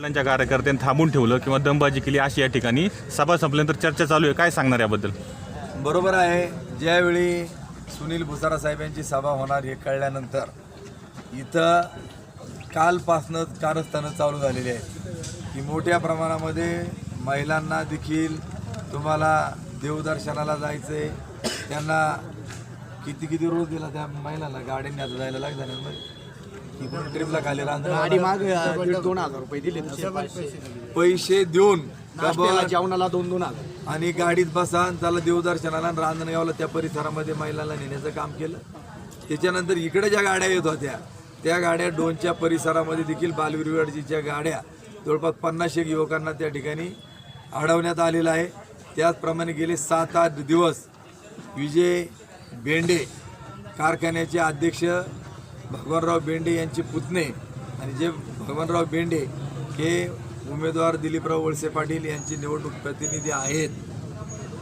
महिलांच्या कार्यकर्त्यांनी थांबून ठेवलं किंवा दमबाजी केली अशी या ठिकाणी सभा संपल्यानंतर चर्चा चालू आहे. काय सांगणार याबद्दल? बरोबर आहे. ज्यावेळी सुनील भुसारा साहेब यांची सभा होणार हे कळल्यानंतर इथं कालपासनं कारस्थानं चालू झालेली आहेत. की मोठ्या प्रमाणामध्ये महिलांना देखील तुम्हाला देवदर्शनाला जायचं आहे त्यांना किती किती रोज दिला त्या महिलांना? गाड्यांनी आता जायला लागलं ट्रिपला खाली माग दीड दोन हजार रुपये दिले. पैसे देऊन नाश्त्याला जेवणाला दोन दोन हजार. आणि गाडीत बसा आणि त्याला देवदर्शनाला आणि रांजणगावला त्या परिसरामध्ये महिलांना नेण्याचं काम केलं. त्याच्यानंतर इकडे ज्या गाड्या येत होत्या त्या गाड्या डोनच्या परिसरामध्ये देखील बालविरवाडजीच्या गाड्या जवळपास पन्नास एक युवकांना त्या ठिकाणी अडवण्यात आलेलं आहे. त्याचप्रमाणे गेले सात आठ दिवस विजय बेंडे कारखान्याचे अध्यक्ष भगवानराव बेंडे यांचे पुतणे आणि जे भगवानराव बेंडे हे उमेदवार दिलीपराव वळसे पाटील यांचे निवडणूक प्रतिनिधी आहेत.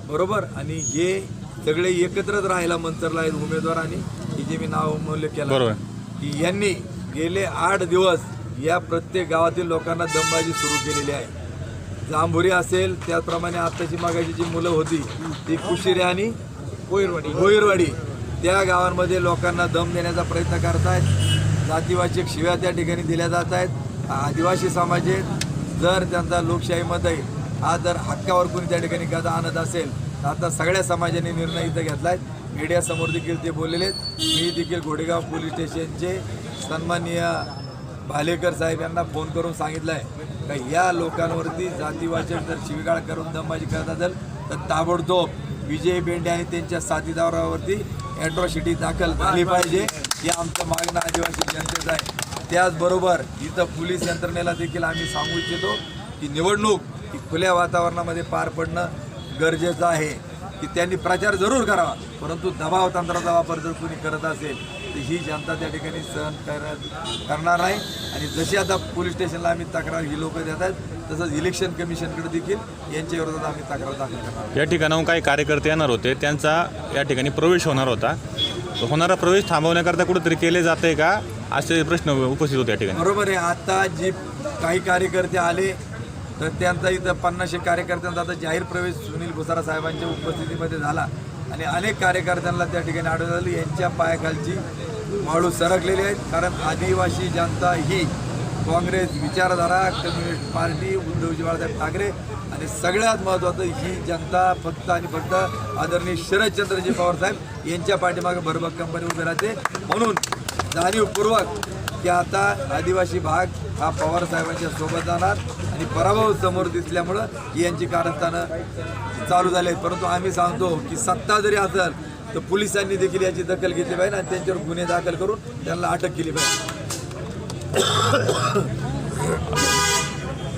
बरोबर? आणि हे सगळे एकत्रच राहायला मंतरला आहेत उमेदवार आणि हे जे मी नाव उल्लेख केला. की यांनी गेले आठ दिवस या प्रत्येक गावातील लोकांना दमबाजी सुरू केलेली आहे. जांभुरी असेल त्याचप्रमाणे आत्ताची मागाची जी मुलं होती ती कुशिरे आणि कोयरवाडी. कोयरवाडी. त्या गावांमध्ये लोकांना दम देण्याचा प्रयत्न करतायत. जातीवाचक शिव्या त्या ठिकाणी दिल्या जात आहेत आदिवासी समाज जर त्यांचा लोकशाहीमध्ये हा जर हक्कावर कोणी त्या ठिकाणी गदा आणत असेल तर आता सगळ्या समाजाने निर्णय इथं घेतला आहे मीडियासमोर देखील ते बोललेले आहेत. मी देखील घोडेगाव पोलीस स्टेशनचे सन्माननीय भालेकर साहेब यांना फोन करून सांगितलं आहे का या लोकांवरती जातीवाचक जर शिवीगाळ करून दमबाजी करत असेल तर ताबडतोब विजय बेंडे आणि त्यांच्या साथीदारावरती ॲट्रॉसिटी दाखल झाली पाहिजे. हे आमचं मागणं आदिवासी जनतेचं आहे. त्याचबरोबर इथं पोलीस यंत्रणेला देखील आम्ही सांगू इच्छितो की निवडणूक ही खुल्या वातावरणामध्ये पार पडणं गरजेचं आहे. की त्यांनी प्रचार जरूर करावा. परंतु दबाव तंत्राचा वापर जर कोणी करत असेल तर ही जनता त्या ठिकाणी सहन कर करणार नाही. आणि जशी आता पोलीस स्टेशनला आम्ही तक्रार ही लोक देत आहेत तसंच इलेक्शन कमिशनकडे देखील यांच्या विरोधात आम्ही तक्रार दाखल करणार या ठिकाणाहून काही कार्यकर्ते येणार होते. त्यांचा या ठिकाणी प्रवेश होणार होता. होणारा प्रवेश थांबवण्याकरता कुठेतरी केले जाते का? असे प्रश्न उपस्थित होते या ठिकाणी. बरोबर आहे. आता जी काही कार्यकर्ते आले तर त्यांचा इथं पन्नासशे कार्यकर्त्यांचा आता जाहीर प्रवेश सुनील भुसारा साहेबांच्या उपस्थितीमध्ये झाला. आणि अनेक कार्यकर्त्यांना त्या ठिकाणी आढळून आली. यांच्या पायाखालची वाळू सरकलेली आहेत. कारण आदिवासी जनता ही काँग्रेस विचारधारा कम्युनिस्ट पार्टी उद्धवजी बाळासाहेब ठाकरे आणि सगळ्यात महत्त्वाचं ही जनता फक्त आणि फक्त आदरणीय शरदचंद्रजी पवार साहेब यांच्या पाठीमागे भरभक्कमपणे कंपनी राहते. म्हणून जाणीवपूर्वक की आता आदिवासी भाग हा पवार साहेबांच्या सोबत जाणार आणि पराभव समोर दिसल्यामुळं ही यांची कारस्थानं चालू झाले आहेत. परंतु आम्ही सांगतो की सत्ता जरी असेल तर पोलिसांनी देखील याची दखल घेतली पाहिजे आणि त्यांच्यावर गुन्हे दाखल करून त्यांना अटक केली पाहिजे.